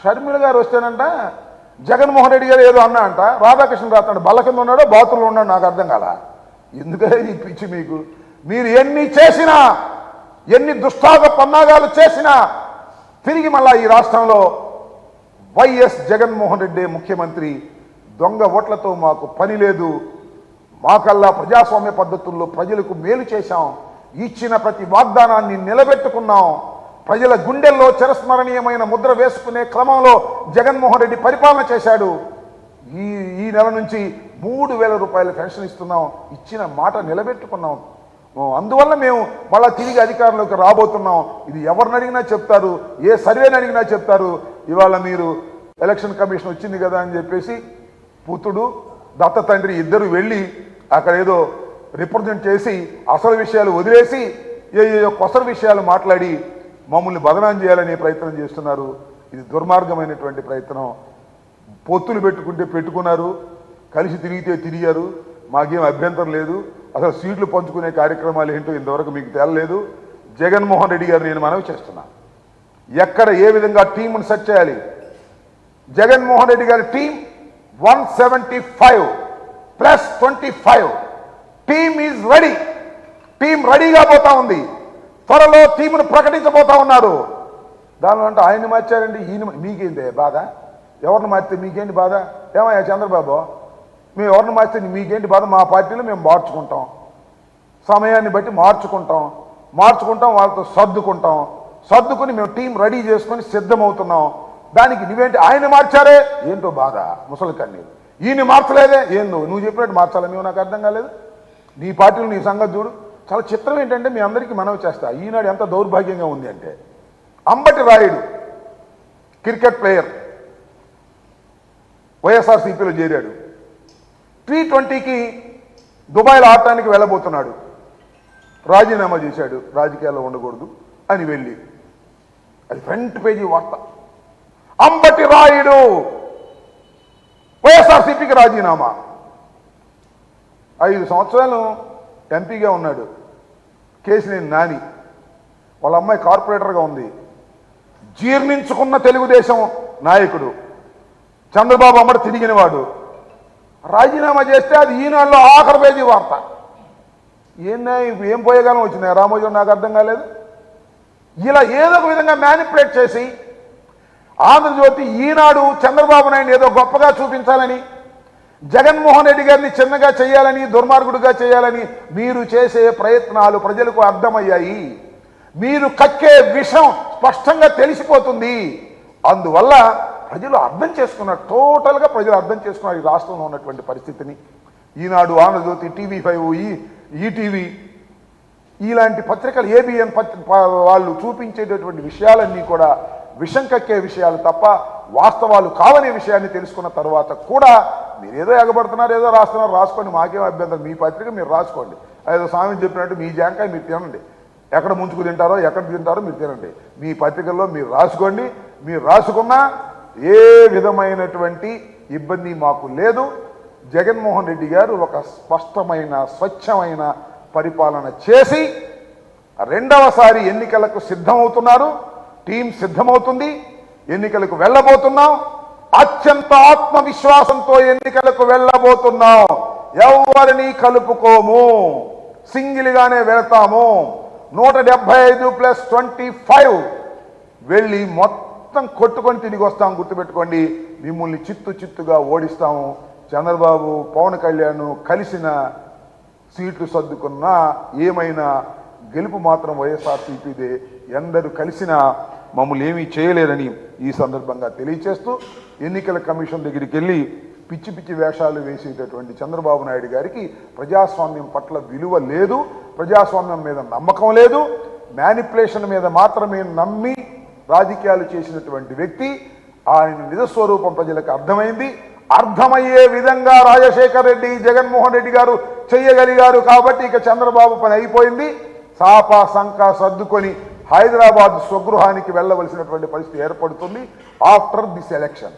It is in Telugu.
షర్మిల గారు వస్తేనంట జగన్మోహన్ రెడ్డి గారు ఏదో అన్నా అంట రాధాకృష్ణ రాస్తాడు బల్ల కింద ఉన్నాడో బాతుల్లో ఉన్నాడు నాకు అర్థం కాల? ఎందుకంటే ఈ పిచ్చి మీకు? మీరు ఎన్ని చేసినా ఎన్ని దుష్టాగ పన్నాగాలు చేసినా తిరిగి మళ్ళా ఈ రాష్ట్రంలో వైఎస్ జగన్మోహన్ రెడ్డి ముఖ్యమంత్రి దొంగ ఓట్లతో మాకు పని లేదు. మాకల్లా ప్రజాస్వామ్య పద్ధతుల్లో ప్రజలకు మేలు చేశాం. ఇచ్చిన ప్రతి వాగ్దానాన్ని నిలబెట్టుకున్నాం. ప్రజల గుండెల్లో చిరస్మరణీయమైన ముద్ర వేసుకునే క్రమంలో జగన్మోహన్ రెడ్డి పరిపాలన చేశాడు. ఈ ఈ నెల నుంచి మూడు వేల రూపాయల పెన్షన్ ఇస్తున్నాం ఇచ్చిన మాట నిలబెట్టుకున్నాం. అందువల్ల మేము మళ్ళా తిరిగి అధికారంలోకి రాబోతున్నాం. ఇది ఎవరిని అడిగినా చెప్తారు ఏ సర్వేని అడిగినా చెప్తారు. ఇవాళ మీరు ఎలక్షన్ కమిషన్ వచ్చింది కదా అని చెప్పేసి పుత్రుడు దత్త తండ్రి ఇద్దరు వెళ్ళి అక్కడ ఏదో రిప్రజెంట్ చేసి అసలు విషయాలు వదిలేసి ఏ ఏ కొసరు విషయాలు మాట్లాడి మమ్మల్ని బదనాం చేయాలనే ప్రయత్నం చేస్తున్నారు. ఇది దుర్మార్గమైనటువంటి ప్రయత్నం. పొత్తులు పెట్టుకుంటే పెట్టుకున్నారు. కలిసి తిరిగితే తిరిగారు. మాకేం అభ్యంతరం లేదు. అసలు సీట్లు పంచుకునే కార్యక్రమాలు ఏంటో ఇంతవరకు మీకు తేలలేదు. జగన్మోహన్ రెడ్డి గారు నేను మనవి చేస్తున్నా. ఎక్కడ ఏ విధంగా టీంను సెట్ చేయాలి? జగన్మోహన్ రెడ్డి గారి team one seventy five plus twenty five. Team is ready. Team రెడీగా పోతా ఉంది. త్వరలో టీమును ప్రకటించబోతా ఉన్నారు. దానిలో అంటే ఆయన్ని మార్చారండి ఈయన మీకేంది బాధ? ఎవరిని మార్చితే మీకేంటి బాధ? ఏమయ్యా చంద్రబాబు? మేము ఎవరిని మార్చితే మీకేంటి బాధ? మా పార్టీలో మేము మార్చుకుంటాం. సమయాన్ని బట్టి మార్చుకుంటాం. మార్చుకుంటాం వాళ్ళతో సర్దుకుంటాం. సర్దుకుని మేము టీం రెడీ చేసుకొని సిద్ధమవుతున్నాం. దానికి నువ్వేంటి ఆయన మార్చారే? ఏంటో బాధ ముసలి కన్నీరు. ఈయన మార్చలేదే? ఏందో నువ్వు చెప్పినట్టు మార్చాలా మేము? నాకు అర్థం కాలేదు. నీ పార్టీలు నీ సంగతి చూడు. చాలా చిత్రం ఏంటంటే మీ అందరికీ మనవి చేస్తా. ఈనాడు ఎంత దౌర్భాగ్యంగా ఉంది అంటే అంబటి రాయుడు క్రికెట్ ప్లేయర్ వైఎస్ఆర్సీపీలో చేరాడు. టీ ట్వంటీకి దుబాయ్లో ఆడటానికి వెళ్ళబోతున్నాడు. రాజీనామా చేశాడు. రాజకీయాల్లో ఉండకూడదు అని వెళ్ళి. అది ఫ్రంట్ పేజీ వార్త. అంబటి రాయుడు వైఎస్ఆర్సీపీకి రాజీనామా. ఐదు సంవత్సరాలు ఎంపీగా ఉన్నాడు. కేసినేని నాని. వాళ్ళ అమ్మాయి కార్పొరేటర్గా ఉంది. జీర్ణించుకున్న తెలుగుదేశం నాయకుడు. చంద్రబాబు అమ్మడు తిరిగినవాడు. రాజీనామా చేస్తే అది ఈనాడులో ఆఖరి పేజీ వార్త. ఏందా ఏం పోయేగాలం వచ్చినాయి రామోజీ నాకు అర్థం కాలేదు. ఇలా ఏదో ఒక విధంగా మ్యానిపులేట్ చేసి ఆంధ్రజ్యోతి ఈనాడు చంద్రబాబు నాయుడు ఏదో గొప్పగా చూపించాలని జగన్మోహన్ రెడ్డి గారిని చిన్నగా చేయాలని దుర్మార్గుడిగా చేయాలని మీరు చేసే ప్రయత్నాలు ప్రజలకు అర్థమయ్యాయి. మీరు కక్కే విషం స్పష్టంగా తెలిసిపోతుంది. అందువల్ల ప్రజలు అర్థం చేసుకున్నారు టోటల్గా ప్రజలు అర్థం చేసుకున్నారు ఈ రాష్ట్రంలో ఉన్నటువంటి పరిస్థితిని ఈనాడు ఆంధ్రజ్యోతి టీవీ ఫైవ్ ఈ ఈటీవీ ఇలాంటి పత్రికలు ఏబిఎన్ పత్రి వాళ్ళు చూపించేటటువంటి విషయాలన్నీ కూడా విషం కక్కే విషయాలు తప్ప వాస్తవాలు కావనే విషయాన్ని తెలుసుకున్న తర్వాత కూడా మీరు ఏదో ఎగబడుతున్నారు ఏదో రాస్తున్నారు రాసుకోండి మాకేం అభ్యంతరం? మీ పత్రిక మీరు రాసుకోండి. ఏదో స్వామి చెప్పినట్టు మీ జాంకాయ మీరు తినండి. ఎక్కడ ముంచుకు తింటారో ఎక్కడ తింటారో మీరు తినండి. మీ పత్రికల్లో మీరు రాసుకోండి. మీరు రాసుకున్నా ఏ విధమైనటువంటి ఇబ్బంది మాకు లేదు. జగన్మోహన్ రెడ్డి గారు ఒక స్పష్టమైన స్వచ్ఛమైన పరిపాలన చేసి రెండవసారి ఎన్నికలకు సిద్ధమవుతున్నారు. టీం సిద్ధమవుతుంది. ఎన్నికలకు వెళ్ళబోతున్నాం. అత్యంత ఆత్మవిశ్వాసంతో ఎన్నికలకు వెళ్ళబోతున్నాం. ఎవరిని కలుపుకోము. సింగిల్గానే వెళతాము. నూట డెబ్బై ఐదు ప్లస్ ట్వంటీ ఫైవ్. వెళ్ళి మొత్తం కొట్టుకొని తిరిగి వస్తాం. గుర్తుపెట్టుకోండి మిమ్మల్ని చిత్తు చిత్తుగా ఓడిస్తాము. చంద్రబాబు పవన్ కళ్యాణ్ కలిసిన సీట్లు సర్దుకున్నా ఏమైనా గెలుపు మాత్రం వైఎస్ఆర్సీపీదే. ఎందరు కలిసినా మమ్మల్ని ఏమీ చేయలేరని ఈ సందర్భంగా తెలియచేస్తూ ఎన్నికల కమిషన్ దగ్గరికి వెళ్ళి పిచ్చి పిచ్చి వేషాలు వేసేటటువంటి చంద్రబాబు నాయుడు గారికి ప్రజాస్వామ్యం పట్ల విలువ లేదు ప్రజాస్వామ్యం మీద నమ్మకం లేదు మ్యానిపులేషన్ మీద మాత్రమే నమ్మి రాజకీయాలు చేసినటువంటి వ్యక్తి ఆయన నిజస్వరూపం ప్రజలకు అర్థమైంది. అర్థమయ్యే విధంగా రాజశేఖర్ రెడ్డి జగన్మోహన్ రెడ్డి గారు చెయ్యగలిగారు కాబట్టి ఇక చంద్రబాబు పని అయిపోయింది. సాపా సంక సర్దుకొని హైదరాబాద్ స్వగృహానికి వెళ్ళవలసినటువంటి పరిస్థితి ఏర్పడుతుంది ఆఫ్టర్ దిస్ ఎలక్షన్.